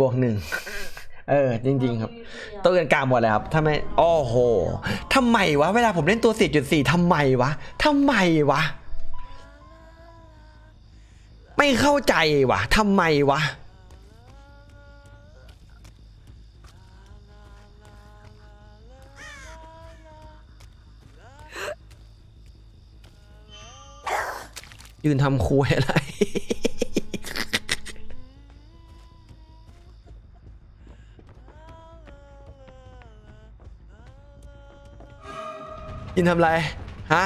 บวกหนึ่งเออจริง ๆ ครับ ตัวอื่นกลางหมดเลยครับถ้าไม่โอ้โหทำไมวะ เวลาผมเล่นตัว 4.4ทำไมวะทำไมวะ ไม่เข้าใจวะทำไมวะยืนทำครัวอะไร ยืนทำไรฮะ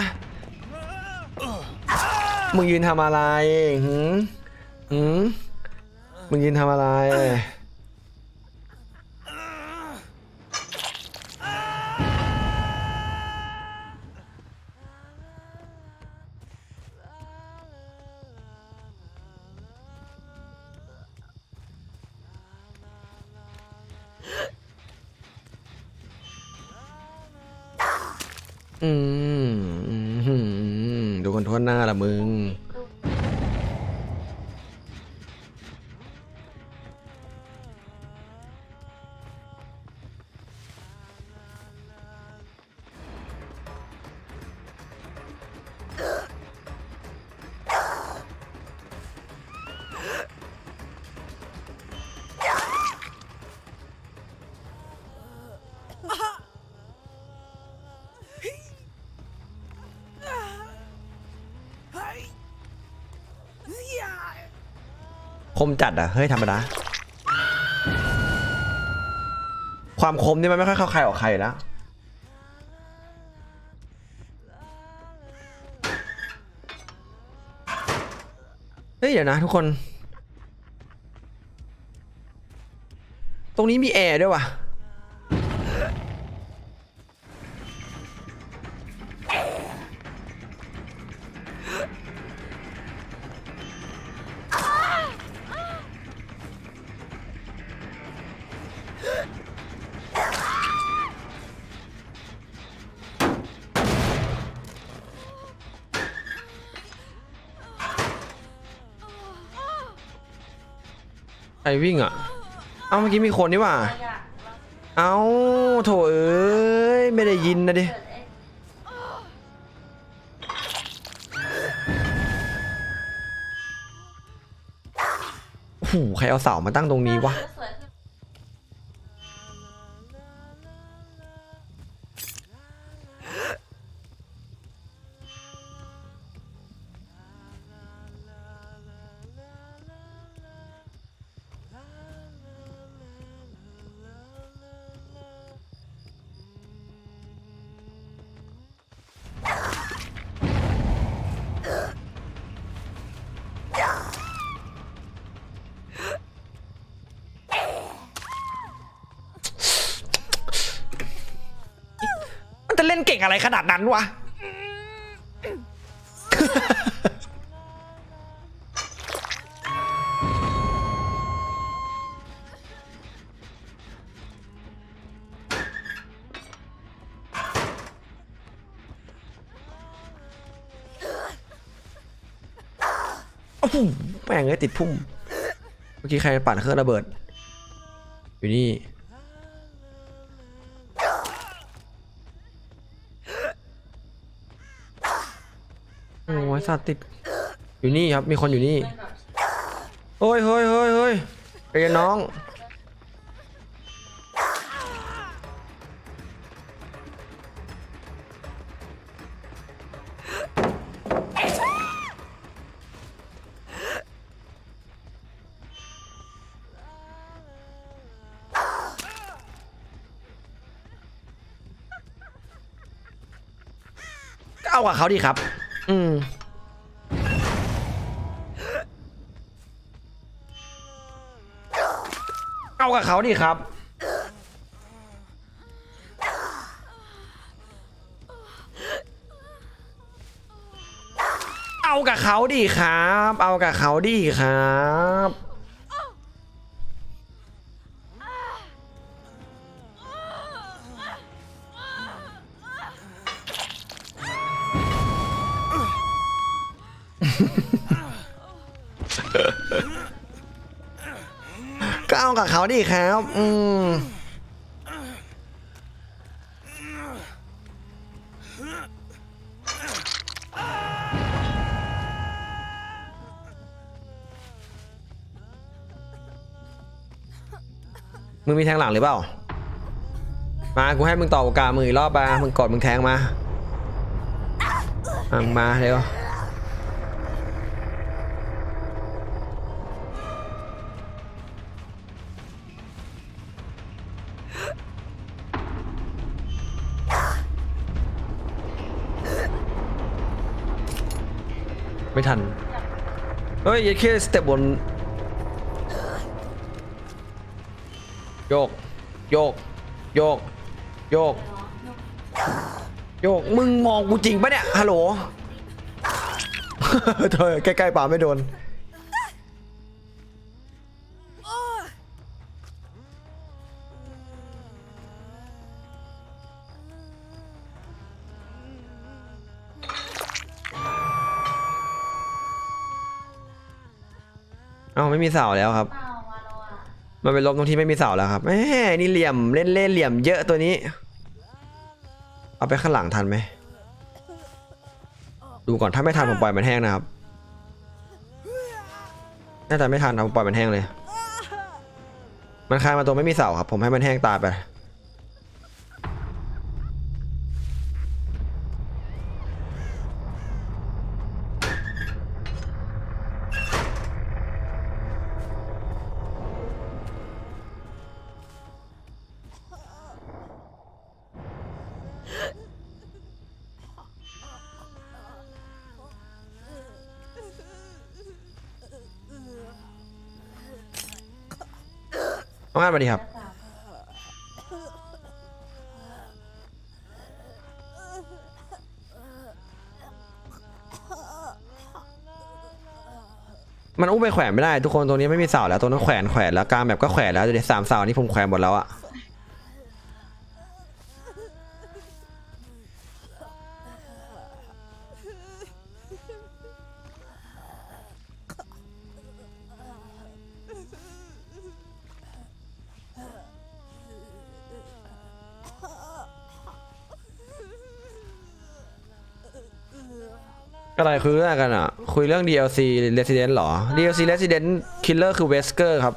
มึงยืนทำอะไรหืมหืมมึงยืนทำอะไร อืมดูคนทั่วหน้าละมึง มจัดอะ เฮ้ยธรรมดา ความคมนี่มันไม่ค่อยเข้าใครออกใครแล้วเฮ้ยเดี๋ยวนะทุกคน ตรงนี้มีแอร์ด้วยว่ะ ใครวิ่งอะ เอ้าเมื่อกี้มีคนนี่หว่า เอ้าโถเอ้ยไม่ได้ยินนะดิ โอ้โหใครเอาเสามาตั้งตรงนี้วะ ล่นเก่งอะไรขนาดนั้นวะ โอ้โหแม่งเลยติดพุ่ม เมื่อกี้ใครปั่นเครื่องระเบิด อยู่นี่ โอ้ย สัตว์ติด อยู่นี่ครับ มีคนอยู่นี่เฮ้ยเฮ้ยเฮ้ยเฮ้ยเรียนน้องก็เอากับเขาดีครับ อืม กับเขาดิครับ เอากับเขาดิครับ เอากับเขาดิครับ ก็เอากับเขาดิครับ อืมมึงมีแทงหลังหรือเปล่า มา กูให้มึงต่อโอกาสมึงอีกรอบมา มึงกดมึงแทงมามึงมาเร็ว ไม่ทัน เฮ้ยยัยแค่สเต็ปบน โยก โยก โยก โยก โยก มึงมองกูจริงปะเนี่ย ฮัลโหล เธอใกล้ๆป่าไม่โดน เอ้าไม่มีเสาแล้วครับ เปล่ามาแล้วอะมันเป็นลมตรงที่ไม่มีเสาแล้วครับแหมนี่เหลี่ยมเล่นเล่นเหลี่ยมเยอะตัวนี้ เอาไปข้างหลังทันไหม ดูก่อนถ้าไม่ทันผมปล่อยมันแห้งนะครับ น่าจะไม่ทันครับผมปล่อยมันแห้งเลย มันคลายมาตรงไม่มีเสาครับ ผมให้มันแห้งตายไป อางานมาดีครับ มันอุ้มไปแขวนไม่ได้ทุกคนตรงนี้ไม่มีเสาแล้วตรงนั้นแขวนแขวนแล้วกลางแบบก็แขวนแล้วเดี๋ยวสามเสานี่ผมแขวนหมดแล้วอะ อะไรคุยเรื่องอะไรกันอะ คุยเรื่อง DLC Resident หรอ DLC Resident Killer คือ Wesker ครับ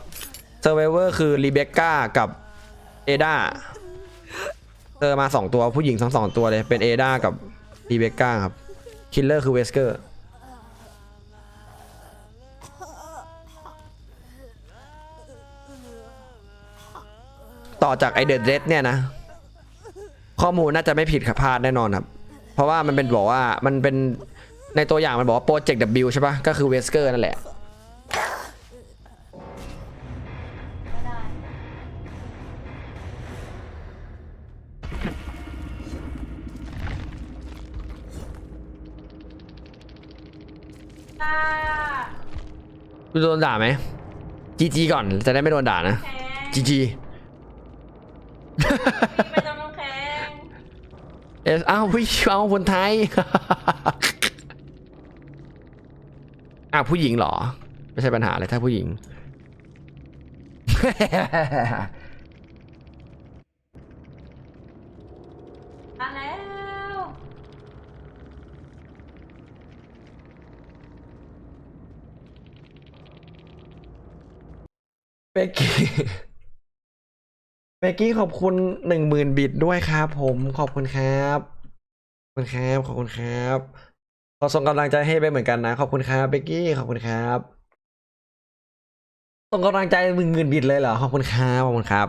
Survivor คือ Rebecca กับ Ada เจอมาสองตัวผู้หญิงทั้งสองตัวเลย เป็น Ada กับ Rebecca ครับ Killer คือ Wesker ต่อจากไอเดดเรดเนี่ยนะ ข้อมูลน่าจะไม่ผิดครับพลาดแน่นอนครับ เพราะว่ามันเป็นบอกว่ามันเป็น ในตัวอย่างมันบอกว่าโปรเจกต์ W ใช่ปะก็คือเวสเกอร์นั่นแหละไม่ได้อ่ากูโดนด่าไหมจีจีก่อนจะได้ไม่โดนด่านะแข็งจีจีพี่ไปตรงน้ำแข็งเอสอ้าวพี่เอาคนไทย อ้าวผู้หญิงเหรอ ไม่ใช่ปัญหาเลยถ้าผู้หญิง มาแล้ว เบกกี้ เบกกี้ขอบคุณหนึ่งหมื่นบิตด้วยครับผมขอบคุณครับ ขอบคุณครับ ขอบคุณครับข อส่งกำลังใจให้ไปเหมือนกันนะ ขอบคุณครับเบกกี้ขอบคุณครับส่งกำลังใจมึงเงินบิดเลยเหรอขอบคุณครับขอบคุณครับ